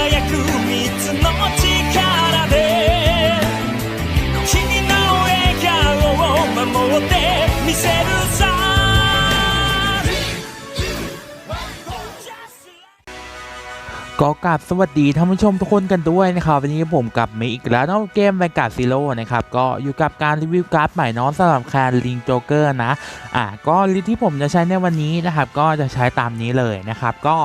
輝く三つの力で君の笑顔を守ってみせるさ ก็กราบสวัสดีท่านผู้ชมทุกคนกันด้วยนะครับ วันนี้ผมกลับมาอีกแล้วเนอกเกมแวนการ์ดซีโร่นะครับ ก็อยู่กับการรีวิวการ์ดใหม่เน้องสำหรับแคนลิงโจเกอร์นะ อ่ะก็ลิสต์ที่ผมจะใช้ในวันนี้นะครับ ก็จะใช้ตามนี้เลยนะครับ ก็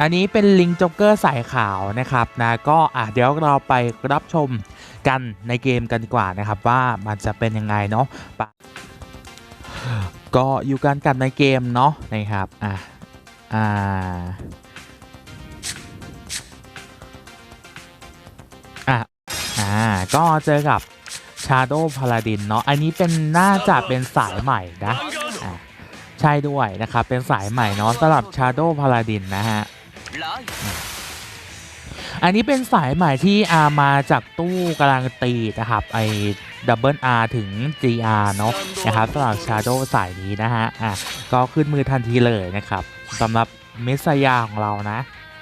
อันนี้เป็นลิงโจเกอร์สายขาวนะครับนะก็อะเดี๋ยวเราไปรับชมกันในเกมกันดีกว่านะครับว่ามันจะเป็นยังไงเนาะก็อยู่กันกับในเกมเนาะนะครับอะอ่าอะอ่าก็เจอกับ Shadow Paladin เนาะอันนี้เป็นน่าจะเป็นสายใหม่นะอ่าใช่ด้วยนะครับเป็นสายใหม่เนาะสำหรับ Shadow Paladin นะฮะ อันนี้เป็นสายใหม่ที่อามาจากตู้การันตีนะครับไอ้ Double R ถึง GR เนาะนะครับสำหรับ Shadow สายนี้นะฮะอะก็ขึ้นมือทันทีเลยนะครับสำหรับเมสยาของเรานะ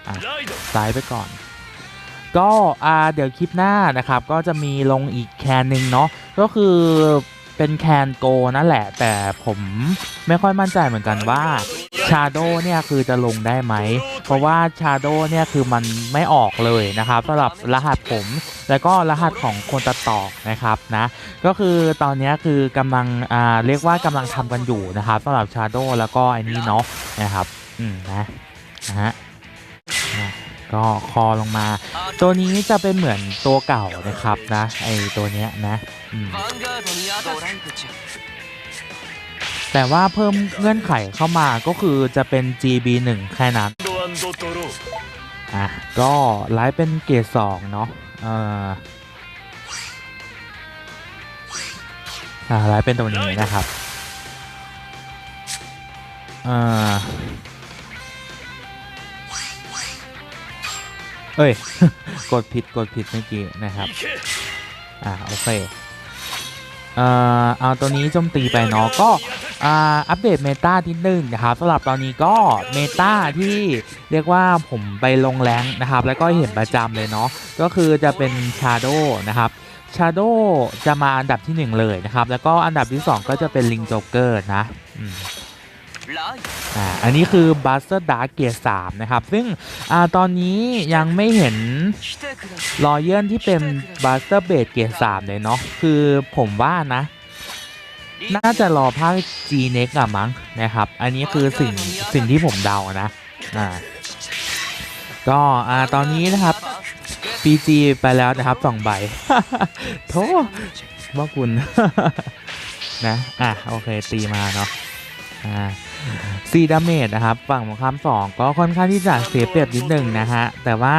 อะซ้ายไปก่อน ก็อ่าเดี๋ยวคลิปหน้านะครับ ก็จะมีลงอีกแคนหนึ่งเนาะก็คือเป็นแคนโกนั่นแหละ แต่ผมไม่ค่อยมั่นใจเหมือนกันว่าชาโดเนี่ยคือจะลงได้ไหม เพราะว่าชาโดเนี่ยคือมันไม่ออกเลยนะครับสำหรับรหัสผม แล้วก็รหัสของคนตัดต่อนะครับนะก็คือตอนนี้คือกำลังอ่าเรียกว่ากำลังทำกันอยู่นะครับสำหรับชาโดแล้วก็ไอ้นี่เนาะนะครับอืมนะนะฮะก็คอลงมา ตัวนี้จะเป็นเหมือนตัวเก่านะครับนะไอตัวเนี้ยนะแต่ว่าเพิ่มเงื่อนไขเข้ามาก็คือจะเป็น GB1 แค่นั้น อะ ก็ไลฟ์เป็นเกรดสองเนาะเอ่ออ่าไลฟ์เป็นตัวนี้นะครับเอ่อเอ้ย กดผิดกดผิดเมื่อกี้นะครับ行けอ่าโอเคเอ่อเอาตัวนี้โจมตีไปเนาะก็ อัปเดตเมตาที่หนึ่งนะครับสำหรับตอนนี้ก็เมตาที่เรียกว่าผมไปลงแรงนะครับ แล้วก็เห็นประจำเลยเนาะก็คือจะเป็นชาโดนะครับชาโดจะมาอันดับที่ 1 เลยนะครับ แล้วก็อันดับที่ 2 ก็จะเป็นลิงโจ๊กเกอร์นะอันนี้คือบัสเตอร์ดาร์เกียร์สามนะครับ ซึ่งอตอนนี้ยังไม่เห็นรอยเย่นที่เป็นบัสเตอร์เบดเกียร์สามเลยเนาะคือผมว่านะ น่าจะรอภาค G Next อะมั้งนะครับ อันนี้คือสิ่งสิ่งที่ผมเดานะอ่าก็อ่าตอนนี้นะครับ PG ไปแล้วนะครับสองใบโทษว่าคุณนะอะโอเคตีมาเนาะอ่าซีดาเมจนะครับ ฝั่งของคำสองก็ค่อนข้างที่จะเสียเปรียบนิดหนึ่งนะฮะ แต่ว่า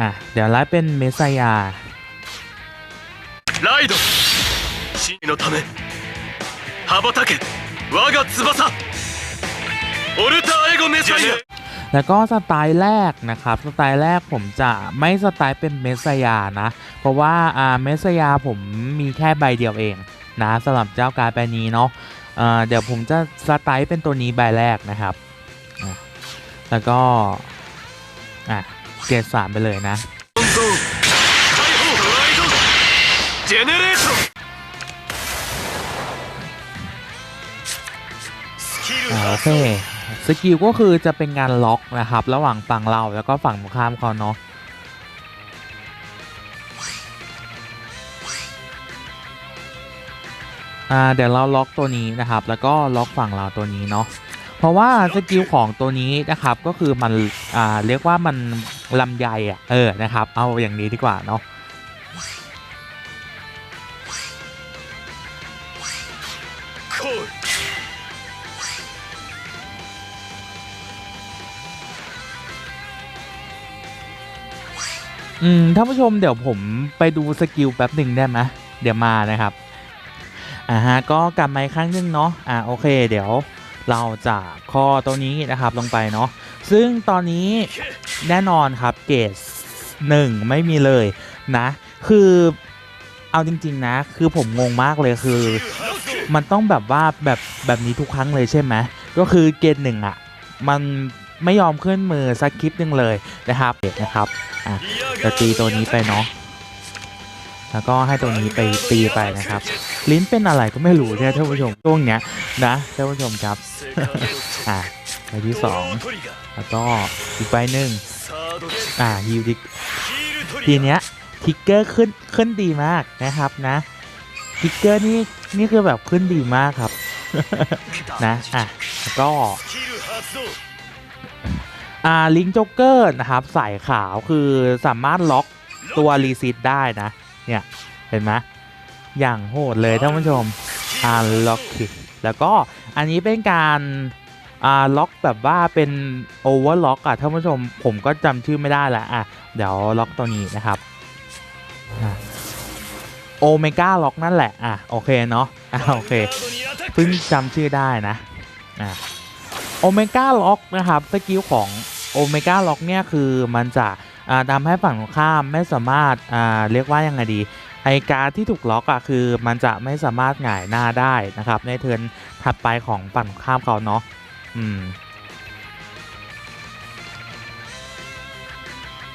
อะเดี๋ยวไล่เป็นเมสายาไลโด のため羽ばたけ我が翼オルターエゴメサイア แล้วก็สไตล์แรกนะครับ สไตล์แรกผมจะไม่สไตล์เป็นเมสยานะ เพราะว่าอ่าเมสยาผมมีแค่ใบเดียวเองนะสำหรับเจ้าการ์ดใบนี้เนาะอ่าเดี๋ยวผมจะสไตล์เป็นตัวนี้ใบแรกนะครับอ่ะแล้วก็อ่ะเกรดสามไปเลยนะ โอ発เค動สกิลก็คือจะเป็นการล็อกนะครับ ระหว่างฝั่งเราแล้วก็ฝั่งตรงข้ามเขาเนาะอ่าเดี๋ยวเราล็อกตัวนี้นะครับ แล้วก็ล็อกฝั่งเราตัวนี้เนาะเพราะว่าสกิลของตัวนี้นะครับก็คือมันอ่าเรียกว่ามันลำไยอะเออนะครับ เอาอย่างนี้ดีกว่าเนาะ อืมท่านผู้ชมเดี๋ยวผมไปดูสกิลแป๊บหนึ่งได้ไหมเดี๋ยวมานะครับอ่าฮะก็กลับมาอีกครั้งหนึงเนาะอ่าโอเค เดี๋ยวเราจะข้อตัวนี้นะครับลงไปเนาะซึ่งตอนนี้แน่นอนครับเกรดหนึ่งไม่มีเลยนะ คือเอาจริง ๆ นะ คือผมงงมากเลยคือ มันต้องแบบว่าแบบแบบนี้ทุกครั้งเลยใช่ไหมก็คือเกรดหนึ่งอะมันไม่ยอมขึ้นมือสักคลิปหนึ่งเลยนะครับเด็กนะครับอะ จะตีตัวนี้ไปเนาะแล้วก็ให้ตัวนี้ไปตีไปนะครับ ลิ้นเป็นอะไรก็ไม่รู้เนี่ยท่านผู้ชมช่วงเนี้ยนะท่านผู้ชมครับอะใบที่สองแล้วก็อีกใบหนึ่งอ่าฮิวดิทีเนี้ยทิกเกอร์ขึ้นขึ้นดีมากนะครับนะทิกเกอร์นี่นี่คือแบบขึ้นดีมากครับนะอะแล้วก็ อ่าลิงจ็อกเกอร์นะครับสายขาวคือสามารถล็อกตัวรีซิตได้นะ เนี่ยเห็นไหมอย่างโหดเลยท่านผู้ชมอ่าล็อกแล้วก็อันนี้เป็นการอ่าล็อกแบบว่าเป็นโอเวอร์ล็อกอะท่านผู้ชมผมก็จำชื่อไม่ได้ล้วอะเดี๋ยวล็อกตัวนี้นะครับโอเมก้าล็อกนั่นแหละ อะ โอเค เนาะอะโอเคเพิ่งจำชื่อได้นะอะโอเมก้าล็อกนะครับ สกิลของ โอเมก้าล็อกเนี่ยคือมันจะทำให้ฝั่งตรงข้ามไม่สามารถเรียกว่ายังไงดีไอการที่ถูกล็อกอะคือมันจะไม่สามารถหงายหน้าได้นะครับ ในเทิร์นถัดไปของฝั่งข้ามเขาเนาะอืม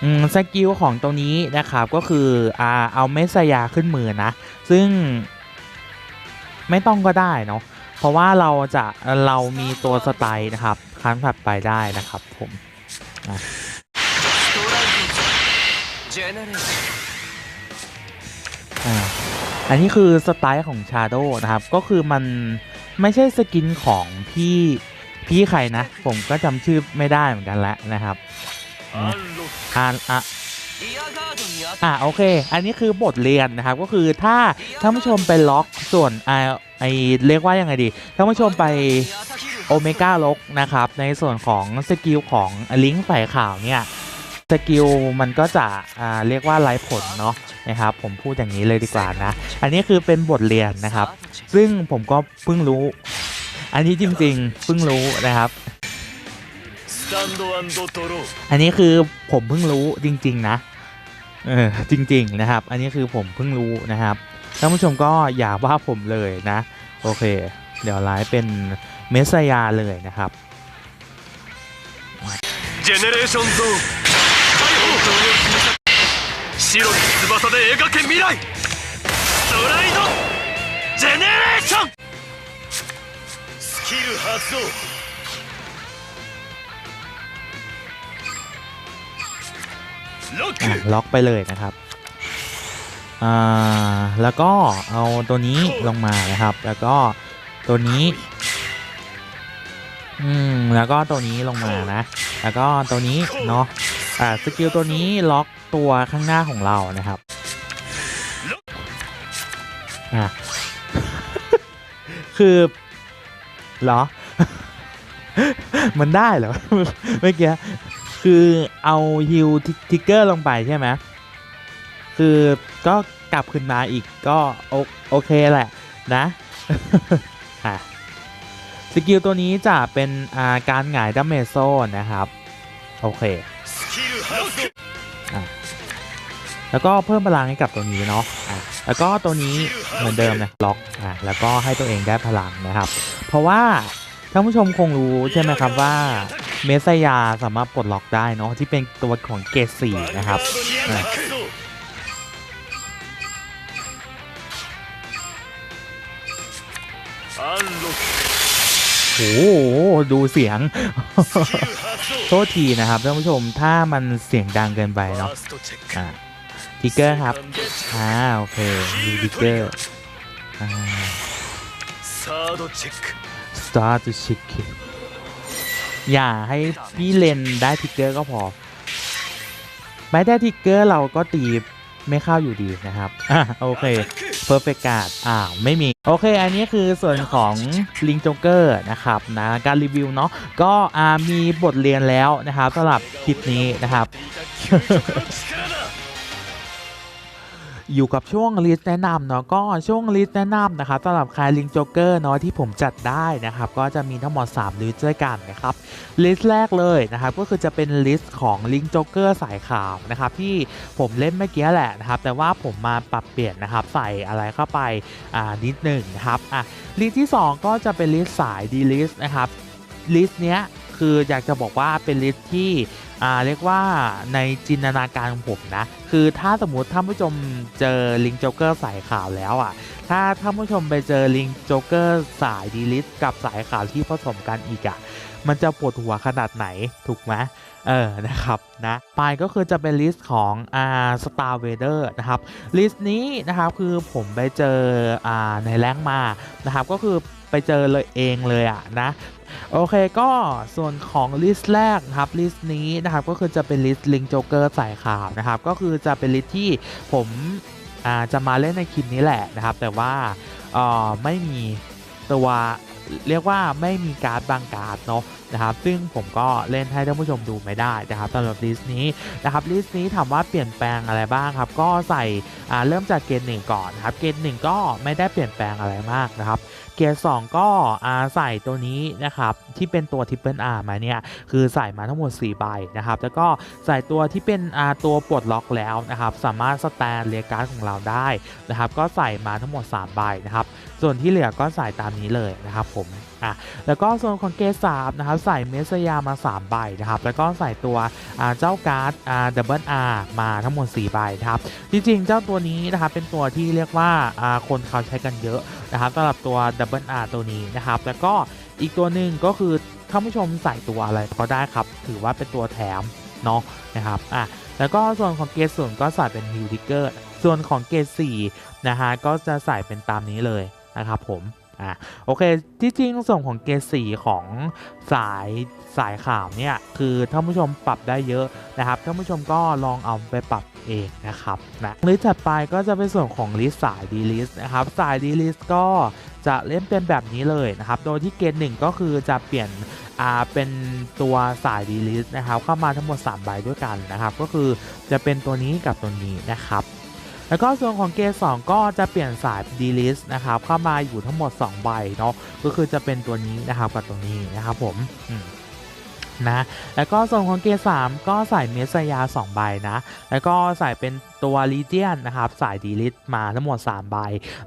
อืมสกิลของตัวนี้นะครับก็คืออ่าเอาเมสยาขึ้นมือนะ ซึ่งไม่ต้องก็ได้เนาะเพราะว่าเราจะเรามีตัวสไตล์นะครับครั้งถัดไปได้นะครับผม อันนี้คือสไตล์ของชาโดนะครับ ก็คือมันไม่ใช่สกินของพี่พี่ใครนะ ผมก็จำชื่อไม่ได้เหมือนกันแล้วนะครับอ่าอะอ่าโอเค อันนี้คือบทเรียนนะครับ ก็คือถ้าท่านผู้ชมไปล็อกส่วนไอไอเรียกว่ายังไงดีท่านผู้ชมไป โอเมก้าล็อกนะครับ ในส่วนของสกิลของลิงก์ฝ่ายข่าวเนี่ยสกิลมันก็จะเรียกว่าไร้ผลเนาะนะครับผมพูดอย่างนี้เลยดีกว่านะ อันนี้คือเป็นบทเรียนนะครับ ซึ่งผมก็เพิ่งรู้ อันนี้จริงๆเพิ่งรู้นะครับ อันนี้คือผมเพิ่งรู้จริง ๆ นะเออจริง ๆนะครับ อันนี้คือผมเพิ่งรู้นะครับท่านผู้ชมก็อย่าว่าผมเลยนะ โอเค เดี๋ยวไลฟ์เป็น เมสยาเลยนะครับเจเล็อกไปเลยนะครับ แล้วก็เอาตัวนี้ลงมานะครับ แล้วก็ตัวนี้ อืมแล้วก็ตัวนี้ลงมานะ แล้วก็ตัวนี้เนาะอ่าสกิลตัวนี้ล็อกตัวข้างหน้าของเรานะครับอะคือเหรอ มันได้เหรอเมื่อกี้คือเอาฮิวทิกเกอร์ลงไปใช่ไหมคือก็กลับขึ้นมาอีกก็โอโอเคแหละนะอะ สกิลตัวนี้จะเป็นาการหงายดัมเมโซนะครับ โอเค แล้วก็เพิ่มพลังให้กับตัวนี้เนาะะแล้วก็ตัวนี้เหมือนเดิมนะล็อกอแล้วก็ให้ตัวเองได้พลังนะครับ เพราะว่าท่านผู้ชมคงรู้ใช่ไหมครับว่าเมสายาสามารถปลดล็อกได้เนาะที่เป็นตัวของเกรสีนะครับ โอ้ดูเสียง โทษทีนะครับท่านผู้ชมถ้ามันเสียงดังเกินไปเนาะอ่าทิกเกอร์ครับอ่าโอเคทิกเกอร์อ่าสตาร์ทชิคอย่าให้พี่เลนได้ทิกเกอร์ก็พอไม่ได้ทิกเกอร์เราก็ตีไม่เข้าอยู่ดีนะครับอะโอเค perfect card อ้าวไม่มี โอเค อันนี้คือส่วนของลิงจงเกอร์นะครับนะการรีวิวเนาะก็อ่ามีบทเรียนแล้วนะครับสำหรับคลิปนี้นะครับ อยู่กับช่วงลิสต์แนะนำเนาะก็ช่วงลิสต์แนะนำนะครับสำหรับคายลิงโจ๊กเกอร์เนาะที่ผมจัดได้นะครับก็จะมีทั้งหมด3ลิสต์ด้วยกันนะครับลิสต์แรกเลยนะครับก็คือจะเป็นลิสต์ของลิงโจ๊กเกอร์สายขาวนะครับที่ผมเล่นเมื่อกี้แหละนะครับแต่ว่าผมมาปรับเปลี่ยนนะครับใส่อะไรเข้าไปอ่านิดหนึ่งนะครับอะลิสต์ที่ 2 ก็จะเป็นลิสต์สายดีลิสต์นะครับลิสต์เนี้ยคืออยากจะบอกว่าเป็นลิสต์ที่ อ่าเรียกว่าในจินตนาการของผมนะ คือถ้าสมมติท่านผู้ชมเจอลิงโจ๊กเกอร์สายขาวแล้วอะ ถ้าท่านผู้ชมไปเจอลิงโจ๊กเกอร์สายดีลิสกับสายขาวที่ผสมกันอีกอะ มันจะปวดหัวขนาดไหนถูกไหมเออ นะครับนะไปก็คือจะเป็นลิสต์ของอ่าสตาร์เวเดอร์นะครับ ลิสต์นี้นะครับคือผมไปเจออ่าในแรงมานะครับก็คือไปเจอเลยเองเลยอะนะ โอเคก็ส่วนของลิสต์แรกนะครับลิสต์นี้นะครับก็คือจะเป็นลิสต์ลิงโจเกอร์สายขาวนะครับก็คือจะเป็นลิสต์ที่ผมจะมาเล่นในคลิปนี้แหละนะครับ แต่ว่าไม่มีตัวเรียกว่าไม่มีการ์ดบางการ์ดเนาะนะครับซึ่งผมก็เล่นให้ท่านผู้ชมดูไม่ได้นะครับสำหรับลิสต์นี้นะครับลิสต์นี้ถามว่าเปลี่ยนแปลงอะไรบ้างครับก็ใส่เริ่มจากเกณฑ์หนึ่งก่อนครับเกณฑ์หนึ่งก็ไม่ได้เปลี่ยนแปลงอะไรมากนะครับเกียร์สองก็ใส่ตัวนี้นะครับที่เป็นตัวทิปเปิลอาร์มาเนี่ยคือใส่มาทั้งหมด 4 ใบนะครับแล้วก็ใส่ตัวที่เป็นตัวปลดล็อกแล้วนะครับสามารถสแตนเรียการ์ดของเราได้นะครับก็ใส่มาทั้งหมด 3 ใบนะครับส่วนที่เหลือก็ใส่ตามนี้เลยนะครับผม อะแล้วก็ส่วนของเกร์สามนะครับใส่เมสยามา 3 ใบนะครับแล้วก็ใส่ตัวเจ้าการ์ดอ่าดับเบิลอาร์มาทั้งหมด 4 ใบครับจริงๆ เจ้าตัวนี้นะครับเป็นตัวที่เรียกว่าคนเขาใช้กันเยอะนะครับสำหรับตัว Double R ตัวนี้นะครับแล้วก็อีกตัวหนึ่งก็คือท่านผู้ชมใส่ตัวอะไรก็ได้ครับ ถือว่าเป็นตัวแถมเนาะนะครับอะแล้วก็ส่วนของเกรดส่วนก็ใส่เป็นฮิลดิเกอร์ส่วนของเกรด4นะฮะก็จะใส่เป็นตามนี้เลยนะครับผม อะโอเคที่จริงส่วนของเกรด4ของสายสายข่าวเนี่ยคือท่านผู้ชมปรับได้เยอะนะครับท่านผู้ชมก็ลองเอาไปปรับเองนะครับนะลิสต์ถัดไปก็จะเป็นส่วนของลิสต์สายดีลิสต์นะครับสายดีลิสต์ก็จะเล่นเป็นแบบนี้เลยนะครับโดยที่เกณฑ์หนึ่งก็คือจะเปลี่ยนอ่าเป็นตัวสายดีลิสต์นะครับเข้ามาทั้งหมด3ใบด้วยกันนะครับก็คือจะเป็นตัวนี้กับตัวนี้นะครับ แล้วก็ส่วนของเกรด2ก็จะเปลี่ยนสายดีลิสนะครับเข้ามาอยู่ทั้งหมด 2 ใบเนาะก็คือจะเป็นตัวนี้นะครับกับตัวนี้นะครับผมนะแล้วก็ส่วนของเกรด3ก็ใส่เมสยา 2 ใบนะ แล้วก็ใส่เป็นตัวลีเจียนนะครับสายดีลิทมาทั้งหมด 3 ใบ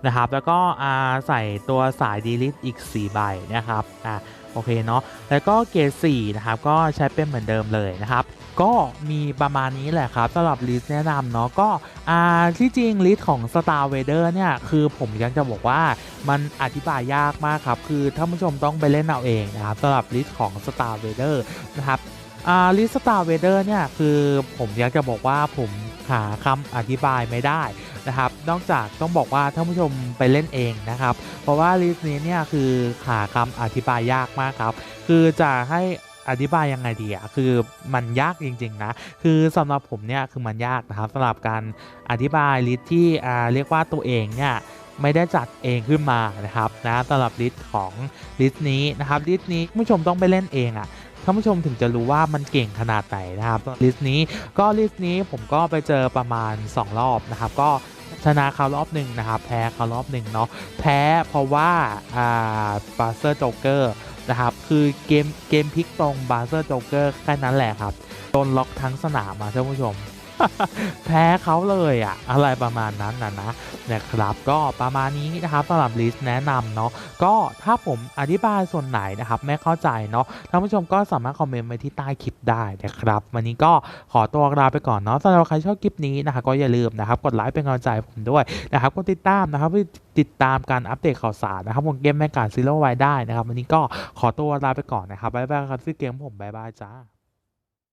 นะครับ แล้วก็อาใส่ตัวสายดีลิทอีก 4 ใบนะครับอ่าโอเคเนาะแล้วก็เกรด4นะครับก็ใช้เป็นเหมือนเดิมเลยนะครับ ก็มีประมาณนี้แหละครับสำหรับลิสต์แนะนำเนาะก็อ่าที่จริงลิสต์ของ Star w a d e r เนี่ยคือผมยังจะบอกว่ามันอธิบายยากมากครับ คือท่านผู้ชมต้องไปเล่นเอาเองนะครับสำหรับลิสต์ของ Star w a d e r นะครับอ่าลิสตาร์เวเดอร์เนี่ยคือผมยากจะบอกว่าผมหาคำอธิบายไม่ได้นะครับ นอกจากต้องบอกว่าท่านผู้ชมไปเล่นเองนะครับ เพราะว่าลิสต์นี้เนี่ยคือหาคำอธิบายยากมากครับ คือจะให้ อธิบายยังไงดีอะคือมันยากจริง ๆ นะ คือสำหรับผมเนี่ยคือมันยากนะครับสำหรับการอธิบายลิสที่อ่าเรียกว่าตัวเองเนี่ยไม่ได้จัดเองขึ้นมานะครับนะสำหรับลิสต์ของลิสต์นี้นะครับลิสต์นี้ผู้ชมต้องไปเล่นเองอะท่านผู้ชมถึงจะรู้ว่ามันเก่งขนาดไหนนะครับลิสต์นี้ก็ลิสต์นี้ผมก็ไปเจอประมาณ 2 รอบนะครับก็ชนะเขารอบหนึ่งนะครับแพ้เขารอบหนึ่งเนาะแพ้เพราะว่าอ่าบาเซอร์โจ๊กเกอร์ นะครับคือเกมเกมพลิกตรงบาเซอร์โจ๊กเกอร์แค่นั้นแหละครับโดนล็อกทั้งสนามมาท่านผู้ชม แพ้เขาเลยอะอะไรประมาณนั้นนะนะนะครับ ก็ประมาณนี้นะครับสำหรับลิสต์แนะนำเนาะก็ถ้าผมอธิบายส่วนไหนนะครับไม่เข้าใจเนาะท่านผู้ชมก็สามารถคอมเมนต์ไว้ที่ใต้คลิปได้นะครับ วันนี้ก็ขอตัวลาไปก่อนเนาะสำหรับใครชอบคลิปนี้นะครับก็อย่าลืมนะครับกดไลค์เป็นกำลังใจผมด้วยนะครับกดติดตามนะครับเพื่อติดตามการอัปเดตข่าวสารนะครับของเกมแมกการซีโร่ไว้ได้นะครับ วันนี้ก็ขอตัวลาไปก่อนนะครับบ๊ายบายครับที่เกมผมบ๊ายบายจ้า